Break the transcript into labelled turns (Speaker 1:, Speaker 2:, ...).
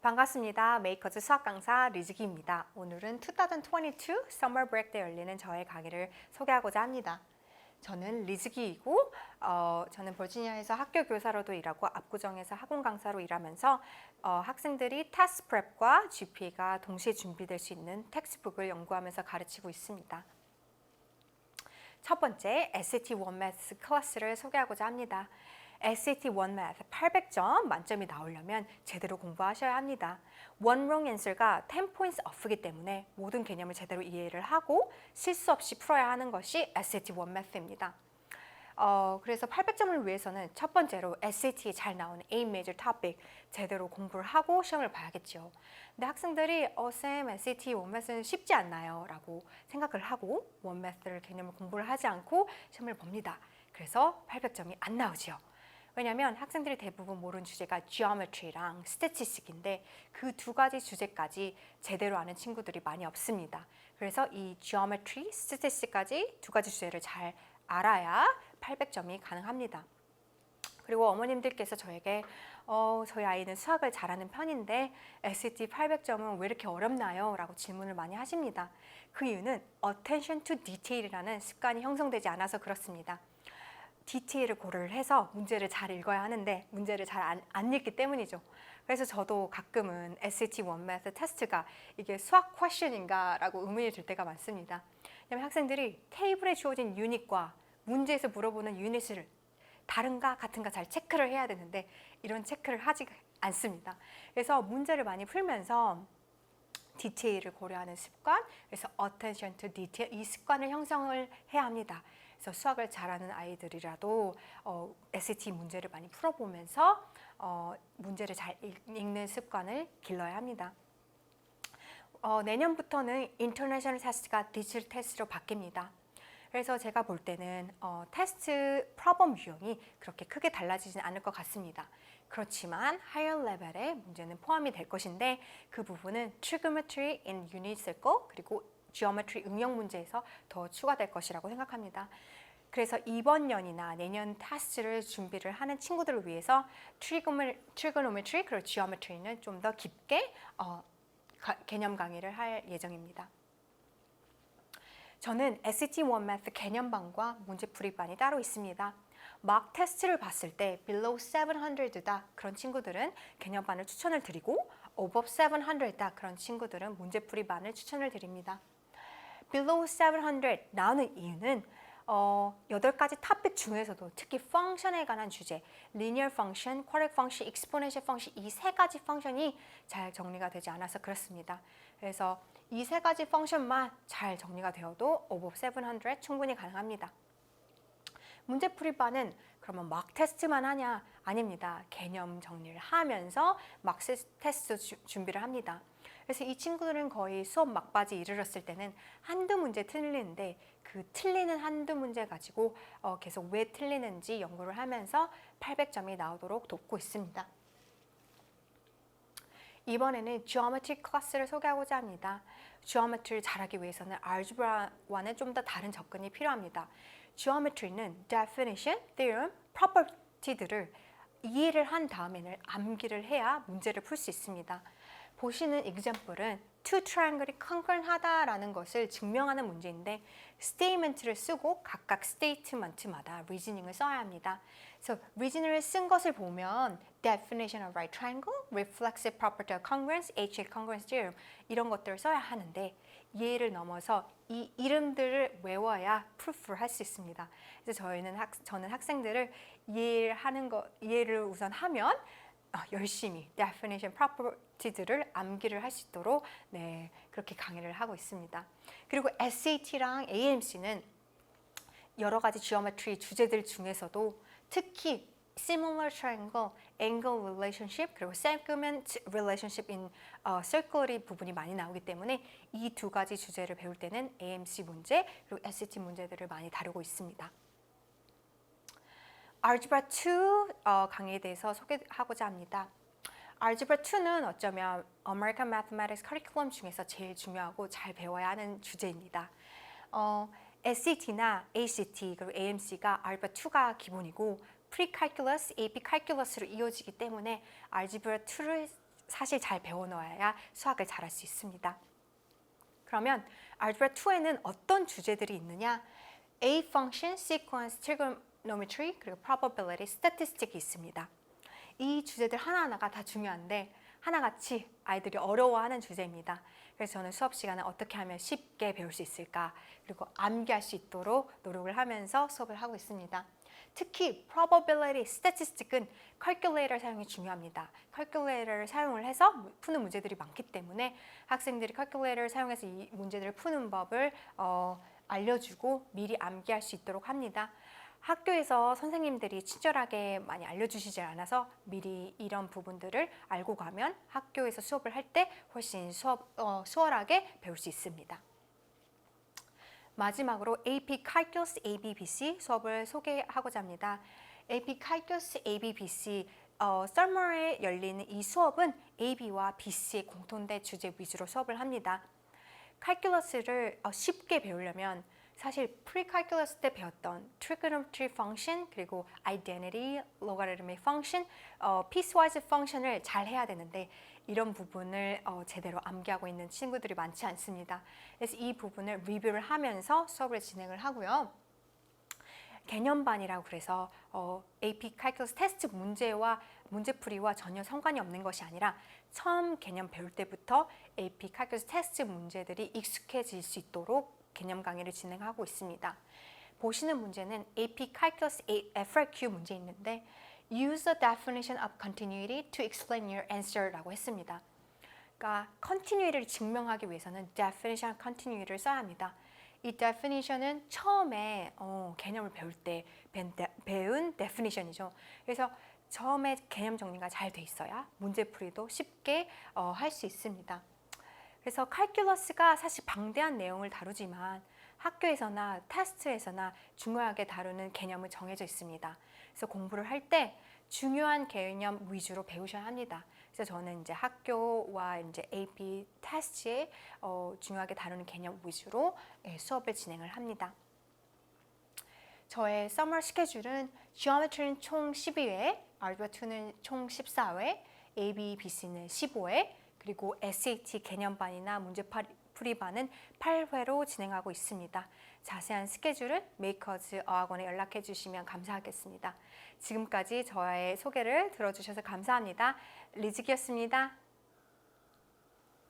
Speaker 1: 반갑습니다. 메이커즈 수학 강사 리즈기입니다. 오늘은 2022 Summer Break 때 열리는 저의 강의를 소개하고자 합니다. 저는 리즈기이고 어, 저는 버지니아에서 학교 교사로도 일하고 압구정에서 학원 강사로 일하면서 어, 학생들이 테스트 프랩과 GPA가 동시에 준비될 수 있는 텍스트북을 연구하면서 가르치고 있습니다. 첫 번째 SAT 1 Math 클래스를 소개하고자 합니다. SAT 1 Math 800점 만점이 나오려면 제대로 공부하셔야 합니다. One wrong answer가 10 points off이기 때문에 모든 개념을 제대로 이해를 하고 실수 없이 풀어야 하는 것이 SAT 1 Math입니다. 어, 그래서 800점을 위해서는 첫 번째로 SAT에 잘 나오는 A major topic 제대로 공부를 하고 시험을 봐야겠죠. 근데 학생들이 어, 쌤 SAT 원매스는 쉽지 않나요? 라고 생각을 하고 원매스를 개념을 공부를 하지 않고 시험을 봅니다. 그래서 800점이 안 나오지요. 왜냐하면 학생들이 대부분 모르는 주제가 geometry랑 statistic인데 그 두 가지 주제까지 제대로 아는 친구들이 많이 없습니다. 그래서 이 geometry, statistic까지 두 가지 주제를 잘 알아야 800점이 가능합니다. 그리고 어머님들께서 저에게 어, 저희 아이는 수학을 잘하는 편인데 SAT 800점은 왜 이렇게 어렵나요? 라고 질문을 많이 하십니다. 그 이유는 attention to detail이라는 습관이 형성되지 않아서 그렇습니다. 디테일을 고려를 해서 문제를 잘 읽어야 하는데 문제를 잘안 안 읽기 때문이죠. 그래서 저도 가끔은 SAT 1 Math 테스트가 이게 수학 퀘션인가 라고 의문이 들 때가 많습니다. 왜냐하면 학생들이 테이블에 주어진 유닛과 문제에서 물어보는 유닛을 다른가 같은가 잘 체크를 해야 되는데 이런 체크를 하지 않습니다. 그래서 문제를 많이 풀면서 디테일을 고려하는 습관, 그래서 attention to detail 이 습관을 형성을 해야 합니다. 그래서 수학을 잘하는 아이들이라도 어, SAT 문제를 많이 풀어보면서 어, 문제를 잘 읽- 읽는 습관을 길러야 합니다. 어, 내년부터는 인터내셔널 테스트가 디지털 테스트로 바뀝니다. 그래서 제가 볼 때는 어, 테스트 프로범 유형이 그렇게 크게 달라지진 않을 것 같습니다. 그렇지만 하이어 레벨의 문제는 포함이 될 것인데 그 부분은 trigonometry in unit 거 그리고 geometry 응용 문제에서 더 추가될 것이라고 생각합니다. 그래서 이번 년이나 내년 테스트를 준비를 하는 친구들을 위해서 trigonometry, 그리고 geometry는 좀 더 깊게 어, 가- 개념 강의를 할 예정입니다. 저는 1 Math 개념반과 문제풀이반이 따로 있습니다. 막 테스트를 봤을 때 below 700다 그런 친구들은 개념반을 추천을 드리고 above 700다 그런 친구들은 문제풀이반을 추천을 드립니다. below 700 나오는 이유는 어, 8가지 토픽 중에서도 특히 펑션에 관한 주제, linear function, quadratic function, exponential function 이 세 가지 펑션이 잘 정리가 되지 않아서 그렇습니다. 그래서 이 세 가지 펑션만 잘 정리가 되어도 above 700 충분히 가능합니다. 문제 풀이반은 그러면 막 테스트만 하냐? 아닙니다. 개념 정리를 하면서 막 세- 테스트 주- 준비를 합니다. 그래서 이 친구들은 거의 수업 막바지 이르렀을 때는 한두 문제 틀리는데 그 틀리는 한두 문제 가지고 어, 계속 왜 틀리는지 연구를 하면서 800점이 나오도록 돕고 있습니다. 이번에는 geometry 클래스를 소개하고자 합니다. geometry를 잘하기 위해서는 algebra와는 좀 더 다른 접근이 필요합니다. geometry는 definition, theorem, property들을 이해를 한 다음에는 암기를 해야 문제를 풀 수 있습니다. 보시는 example은 two triangle이 congruent하다라는 것을 증명하는 문제인데 statement를 쓰고 각각 statement마다 reasoning을 써야 합니다. 그래서 reasoning을 쓴 것을 보면 definition of right triangle, reflexive property of congruence, H congruence theorem 이런 것들을 써야 하는데 이해를 넘어서 이 이름들을 외워야 프루프를 할 수 있습니다. 그래서 저희는 학, 저는 학생들을 이해를 하는 거 이해를 우선 하면 어, 열심히 definition property들을 암기를 할 수 있도록 네 그렇게 강의를 하고 있습니다. 그리고 SAT랑 AMC는 여러 가지 geometry 주제들 중에서도 특히 similar triangle, angle relationship 그리고 segment relationship in 어, circle 부분이 많이 나오기 때문에 이 두 가지 주제를 배울 때는 AMC 문제 그리고 SAT 문제들을 많이 다루고 있습니다. 알gebra 2 어, 강의에 대해서 소개하고자 합니다. 알gebra 2는 어쩌면 American Mathematics 커리큘럼 중에서 제일 중요하고 잘 배워야 하는 주제입니다. 어, SAT나 ACT 그리고 AMC가 알gebra 2가 기본이고 pre-calculus, AP calculus로 이어지기 때문에 알gebra 2를 사실 잘 배워 넣어야 수학을 잘할 수 있습니다. 그러면 알gebra 2에는 어떤 주제들이 있느냐? A function, sequence, trigonometry, 그리고 probability, statistic이 있습니다. 이 주제들 하나하나가 다 중요한데 하나같이 아이들이 어려워하는 주제입니다. 그래서 저는 수업 시간에 어떻게 하면 쉽게 배울 수 있을까 그리고 암기할 수 있도록 노력을 하면서 수업을 하고 있습니다. 특히 probability, statistic은 calculator 사용이 중요합니다. calculator를 사용을 해서 푸는 문제들이 많기 때문에 학생들이 calculator를 사용해서 이 문제들을 푸는 법을 어, 알려주고 미리 암기할 수 있도록 합니다. 학교에서 선생님들이 친절하게 많이 알려주시지 않아서 미리 이런 부분들을 알고 가면 학교에서 수업을 할 때 훨씬 수업, 어, 수월하게 배울 수 있습니다. 마지막으로 AP Calculus ABBC 수업을 소개하고자 합니다. AP Calculus ABBC 어, 썰머에 열리는 이 수업은 AB와 BC의 공통된 주제 위주로 수업을 합니다. 칼큘러스를 어, 쉽게 배우려면 사실 프리칼큘러스 때 배웠던 trigonometry function 그리고 identity, logarithmic function, 어, piecewise function을 잘 해야 되는데 이런 부분을 어, 제대로 암기하고 있는 친구들이 많지 않습니다. 그래서 이 부분을 리뷰를 하면서 수업을 진행을 하고요. 개념반이라고 그래서 어, AP 칼큘러스 테스트 문제와 문제풀이와 전혀 상관이 없는 것이 아니라 처음 개념 배울 때부터 AP 칼큘러스 테스트 문제들이 익숙해질 수 있도록 개념 강의를 진행하고 있습니다. 보시는 문제는 AP Calculus FRQ 문제 있는데 Use the definition of continuity to explain your answer라고 했습니다. 그러니까 continuity를 증명하기 위해서는 definition of continuity를 써야 합니다. 이 definition은 처음에 어, 개념을 배울 때 배운 definition이죠. 그래서 처음에 개념 정리가 잘 돼 있어야 문제풀이도 쉽게 어, 할 수 있습니다. 그래서 칼큘러스가 사실 방대한 내용을 다루지만 학교에서나 테스트에서나 중요하게 다루는 개념은 정해져 있습니다. 그래서 공부를 할 때 중요한 개념 위주로 배우셔야 합니다. 그래서 저는 이제 학교와 이제 AP 테스트에 어, 중요하게 다루는 개념 위주로 예, 수업을 진행을 합니다. 저의 서머 스케줄은 Geometry는 총 12회, Algebra 2는 총 14회, AB, BC는 15회, 그리고 SAT 개념반이나 문제풀이반은 8회로 진행하고 있습니다. 자세한 스케줄은 메이커즈 어학원에 연락해 주시면 감사하겠습니다. 지금까지 저의 소개를 들어주셔서 감사합니다. 리즈기였습니다.